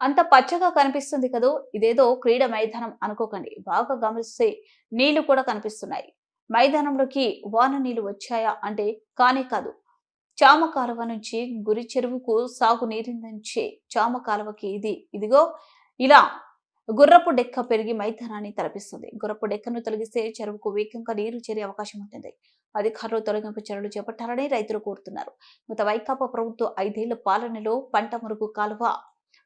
అంత పచ్చగా కనిపిస్తుంది కదూ? ఇదేదో క్రీడ మైదానం అనుకోకండి. బాగా గమనిస్తే నీళ్ళు కూడా కనిపిస్తున్నాయి. మైదానంలోకి వాన నీళ్ళు వచ్చాయా అంటే కానే కాదు. చామ కాలువ నుంచి గురి చెరువుకు సాగు నీరిందంచే చామ కాలువకి ఇది. ఇదిగో ఇలా గుర్రపు డెక్క పెరిగి మైదానాన్ని తలపిస్తుంది. గుర్రపు డెక్కను తొలగిస్తే చెరువుకు వేగంగా నీరు చేరే అవకాశం ఉంటుంది. అధికారులు తొలగింపు చర్యలు చేపట్టాలని రైతులు కోరుతున్నారు. గత వైకాపా ప్రభుత్వం ఐదేళ్ళ పాలనలో పంట మురుగు కాలువ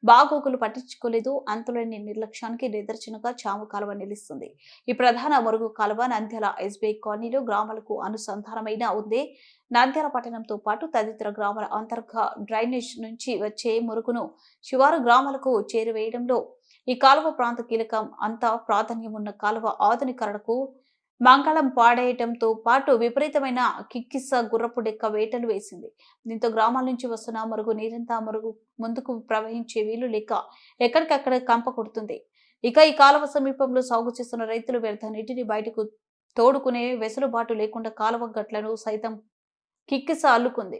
బాగోగులు పట్టించుకోలేదు. అంతులేని నిర్లక్ష్యానికి నిదర్శనగా చాము కాలువ నిలుస్తుంది. ఈ ప్రధాన మురుగు కాలువ నంద్యాల ఎస్బీఐ కాలనీలో గ్రామాలకు అనుసంధానమైన ఉంది. నంద్యాల పట్టణంతో పాటు తదితర గ్రామాల అంతర్గత డ్రైనేజ్ నుంచి వచ్చే మురుగును శివారు గ్రామాలకు చేరువేయడంలో ఈ కాలువ ప్రాంత కీలకం. అంతా ప్రాధాన్యం ఉన్న కాలువ ఆధునీకరణకు మంగళం పాడేయటంతో పాటు విపరీతమైన కిక్కిస గుర్రపు డెక్క వేటలు వేసింది. దీంతో గ్రామాల నుంచి వస్తున్న మరుగు నీరంతా మరుగు ముందుకు ప్రవహించే వీలు లేక ఎక్కడికక్కడ కంప కొడుతుంది. ఇక ఈ కాలువ సమీపంలో సాగు చేస్తున్న రైతులు వ్యర్థ నీటిని బయటకు తోడుకునే వెసులుబాటు లేకుండా కాలువ గట్లను సైతం కిక్కిస అల్లుకుంది.